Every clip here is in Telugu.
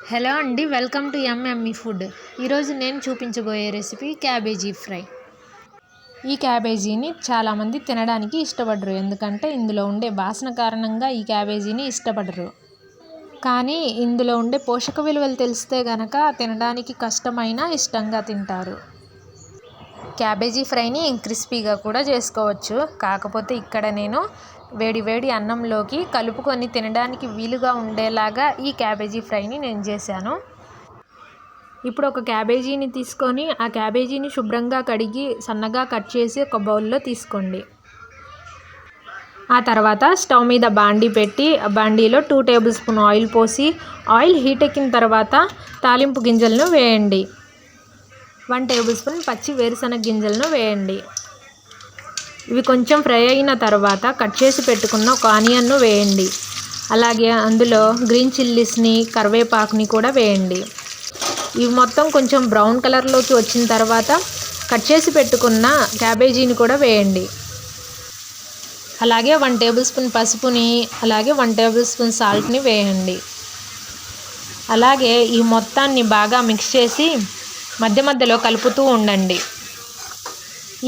హలో అండి వెల్కమ్ టు ఎంఎంఈ ఫుడ్. ఈరోజు నేను చూపించబోయే రెసిపీ క్యాబేజీ ఫ్రై. ఈ క్యాబేజీని చాలామంది తినడానికి ఇష్టపడరు ఎందుకంటే ఇందులో ఉండే వాసన కారణంగా ఈ క్యాబేజీని ఇష్టపడరు. కానీ ఇందులో ఉండే పోషక విలువలు తెలిస్తే గనక తినడానికి కష్టమైనా ఇష్టంగా తింటారు. క్యాబేజీ ఫ్రైని క్రిస్పీగా కూడా చేసుకోవచ్చు. కాకపోతే ఇక్కడ నేను వేడి వేడి అన్నంలోకి కలుపుకొని తినడానికి వీలుగా ఉండేలాగా ఈ క్యాబేజీ ఫ్రైని నేను చేశాను. ఇప్పుడు ఒక క్యాబేజీని తీసుకొని ఆ క్యాబేజీని శుభ్రంగా కడిగి సన్నగా కట్ చేసి ఒక బౌల్లో తీసుకోండి. ఆ తర్వాత స్టవ్ మీద బాండీ పెట్టి ఆ బాండీలో టూ టేబుల్ స్పూన్ ఆయిల్ పోసి ఆయిల్ హీట్ ఎక్కిన తర్వాత తాలింపు గింజలను వేయండి. వన్ టేబుల్ స్పూన్ పచ్చి వేరుశనగ గింజలను వేయండి. ఇవి కొంచెం ఫ్రై అయిన తర్వాత కట్ చేసి పెట్టుకున్న ఒక ఆనియన్ను వేయండి. అలాగే అందులో గ్రీన్ చిల్లీస్ని కరివేపాకుని కూడా వేయండి. ఇవి మొత్తం కొంచెం బ్రౌన్ కలర్లోకి వచ్చిన తర్వాత కట్ చేసి పెట్టుకున్న క్యాబేజీని కూడా వేయండి. అలాగే వన్ టేబుల్ స్పూన్ పసుపుని అలాగే వన్ టేబుల్ స్పూన్ సాల్ట్ని వేయండి. అలాగే ఈ మొత్తాన్ని బాగా మిక్స్ చేసి మధ్య మధ్యలో కలుపుతూ ఉండండి.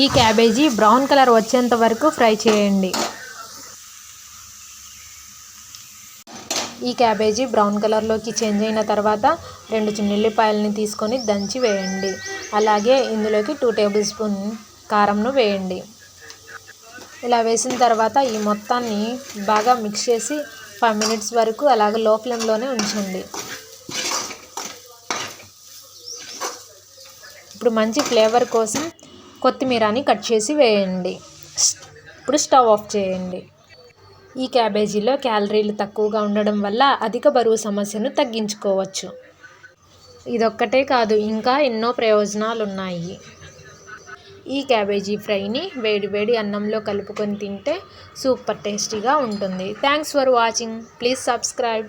ఈ క్యాబేజీ బ్రౌన్ కలర్ వచ్చేంత వరకు ఫ్రై చేయండి. ఈ క్యాబేజీ బ్రౌన్ కలర్లోకి చేంజ్ అయిన తర్వాత రెండు చిన్నెల్లిపాయలని తీసుకొని దంచి వేయండి. అలాగే ఇందులోకి టూ టేబుల్ స్పూన్ కారంను వేయండి. ఇలా వేసిన తర్వాత ఈ మొత్తాన్ని బాగా మిక్స్ చేసి ఫైవ్ మినిట్స్ వరకు అలాగే లో ఫ్లేమ్లోనే ఉంచండి. ఇప్పుడు మంచి ఫ్లేవర్ కోసం కొత్తిమీరని కట్ చేసి వేయండి. ఇప్పుడు స్టవ్ ఆఫ్ చేయండి. ఈ క్యాబేజీలో క్యాలరీలు తక్కువగా ఉండడం వల్ల అధిక బరువు సమస్యను తగ్గించుకోవచ్చు. ఇదొక్కటే కాదు ఇంకా ఎన్నో ప్రయోజనాలు ఉన్నాయి ఈ క్యాబేజీ ఫ్రైని వేడి వేడి అన్నంలో కలుపుకొని తింటే సూపర్ టేస్టీగా ఉంటుంది. Thanks for watching. Please subscribe.